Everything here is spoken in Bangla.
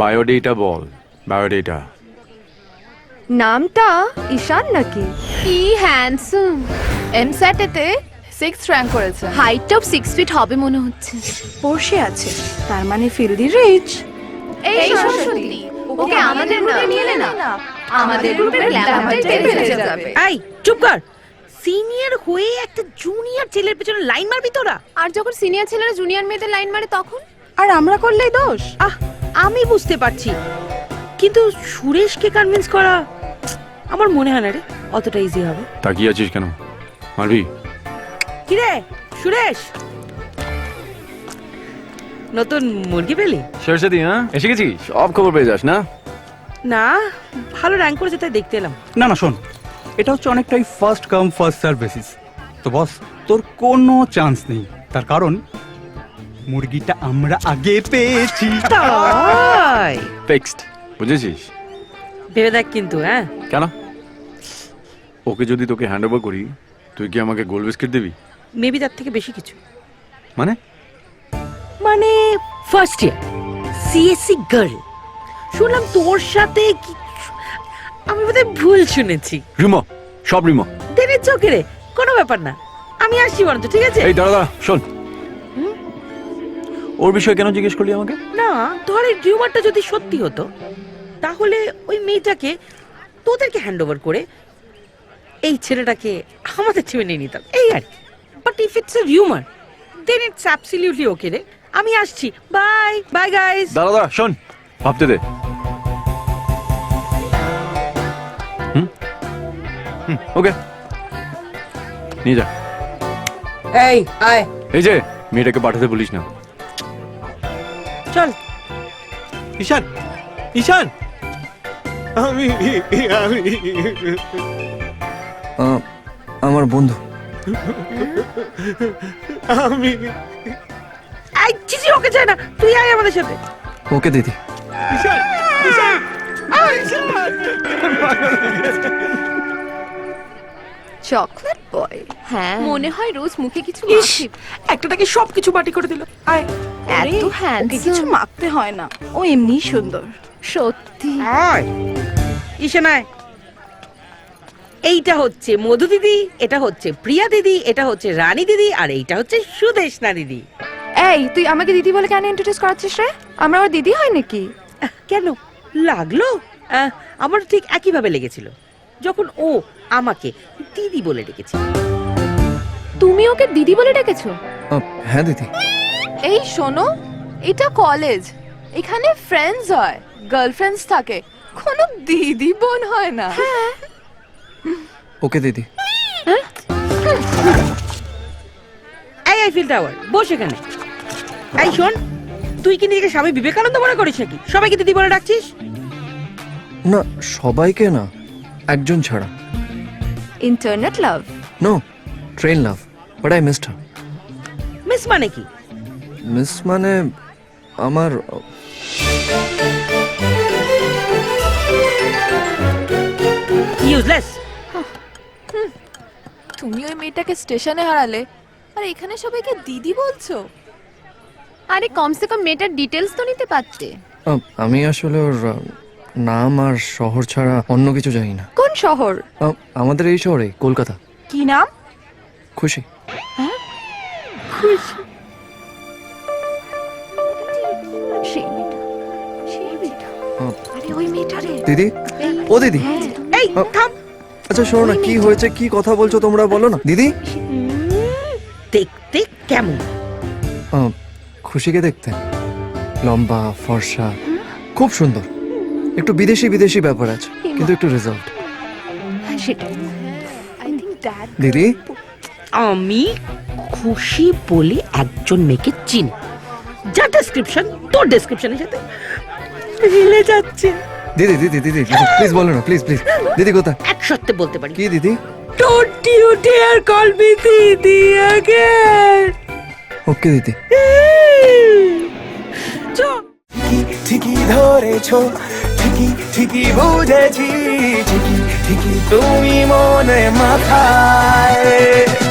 বায়োডেটা বল বায়োডেটা নামটা ঈশান নাকি? কি হ্যান্ডসাম এমস্যাটেতে সিক্স র্যাঙ্ক করেছে। হাইট অফ সিক্স ফিট হবে মনে হচ্ছে। পড়শে আছে তার মানে ফিল্দি রিচ এই সরস্বতী ওকে আমাদের গ্রুপে নিয়ে নে না। আমাদের গ্রুপের গ্ল্যামারটাই বেড়ে যাবে। এই চুপ কর। সিনিয়র হয়ে একটা জুনিয়র ছেলের পেছনে লাইন মারবি তোরা। আর যখন সিনিয়র ছেলেরা জুনিয়র মেয়েদের লাইন মারে তখন? আর আমরা করলেই দোষ। আহ আমি বুঝতে পারছি। কিন্তু সুরেশকে কনভিন্স করা আমার মনে হয় না রে অতটা ইজি হবে। তাকিয়ে আছিস কেন? মারবি? কিরে সুরেশ? নতুন মুরগি পেলি? সরস্বতী হ্যাঁ? এসে গেছি সব খবর পেয়ে যাস না? না ভালো র্যাঙ্ক করেছে তাই দেখতে এলাম। না না শোন এটা হচ্ছে অনেকটাই first come first serve basis তো বস তোর কোনো চান্স নেই। তার কারণ মুরগিটা আমরা আগে পেয়েছি। তাই? ফিক্সড বুঝেছিস? ভেবে দেখ কিন্তু হ্যাঁ? কেন? ওকে যদি তোকে হ্যান্ড ওভার করি তুই কি আমাকে গোল বিস্কিট দিবি? মেবি তার থেকে বেশি কিছু। মানে? মানে ফার্স্ট ইয়ার সিএসসি গার্ল শুনলাম তোর সাথে কি আমি বোধহয় ভুল শুনেছি। রিমো সব রিমো। দেনের চোখে রে কোনো ব্যাপার না। আমি আসছি বরঞ্চ ঠিক আছে? এই দাঁড়া দাঁড়া শোন। ওর বিষয়ে কেন জিজ্ঞেস করলি আমাকে? না ধর এই রিউমারটা যদি সত্যি হতো তাহলে ওই মেয়েটাকে তোদেরকে হ্যান্ড ওভার করে এই ছেলেটাকে আমাদের টিমে নিয়ে নিতাম। এই আর but if it's a rumour then it's absolutely okay রে। আমি আসছি। বাই বাই গাইস দাঁড়া দাঁড়া শোন ভাবতে দে। ওকে। নিয়ে যা। এই আয়। এই যে মেয়েটাকে পাঠাতে বলিস না। চল ঈশান ঈশান। আমি আমি। আহ, আমার বন্ধু। আমি। এই চিচি ওকে চাই না। তুই আয় আমাদের সাথে। ওকে দিদি। ঈশান ঈশান। Chocolate boy. হ্যাঁ। মনে হয় রোজ মুখে কিছু একটাটাকে সব কিছু বাটি করে দিল। আয়। এত ওকে কিছু হ্যান্ডসাম মাখতে হয় না। ও এমনিই সুন্দর। সত্যি। আয়। ঈশানায় এইটা হচ্ছে মধু দিদি এটা হচ্ছে প্রিয়া দিদি এটা হচ্ছে রানী দিদি আর এইটা হচ্ছে সুদেশনা দিদি। এই তুই আমাকে দিদি বলে কেন ইন্ট্রোডিউস করাচ্ছিস রে? আমরা ওর দিদি হয় নাকি? আহ, কেন? লাগল? আহ, আমার ঠিক একইভাবে লেগেছিল। যখন ও আমাকে দিদি বলে ডেকেছে তুমি ওকে দিদি বলে ডেকেছো? আহ, হ্যাঁ দিদি। এই শোনো এটা কলেজ এখানে ফ্রেন্ডস হয় গার্লফ্রেন্ডস থাকে। কোনো দিদি বোন হয় না। ওকে দিদি। এই আইফিল টাওয়ার বস এখানে। এই শোন তুই কি নিজেকে স্বামী বিবেকানন্দ মনে করিস নাকি? সবাইকে দিদি বলে ডাকছিস? না সবাইকে না একজন ছাড়া। Internet love no train love but I missed her miss মানে কি? মিস মানে আমার ইউজলেস তুমি ওই মেয়েটাকে স্টেশনে হারালে আর এখানে সবাইকে দিদি বলছো? আরে কমসে কম মেয়েটার ডিটেলস তো নিতে পারতে। আহ, আমি আসলে ওর আহ, নাম আর শহর ছাড়া অন্য কিছু জানি না। কোন শহর? আহ, আমাদের এই শহরে কলকাতা। কি নাম? খুশি। সেই আরে ওই মেয়েটা রে দিদি ও দিদি? এই আহ, থাম। আচ্ছা শোনো না কি হয়েছে কি কথা বলছো তোমরা বলো না। দিদি? দেখতে কেমন? খুশিকে দেখতে। লম্বা ফর্সা খুব সুন্দর। একটু বিদেশি বিদেশি ব্যাপার আছে কিন্তু একটু রেজাল্ট দ্যাট দিদি? আমি খুশি বলে একজন মেয়েকে চিনি। যা ডেসক্রিপশন তোর ডেসক্রিপশনের সাথে। মিলে যাচ্ছে দিদি দিদি দিদি প্লিজ বলো না প্লিজ প্লিজ দিদি কোথায় এক সত্যি বলতে পারি কি দিদি don't you dare call me didi again okay দিদি ঠিকই ধরেছো ঠিকই ঠিকই বুঝেছি ঠিকই ঠিকই তুমি মনে মাথায়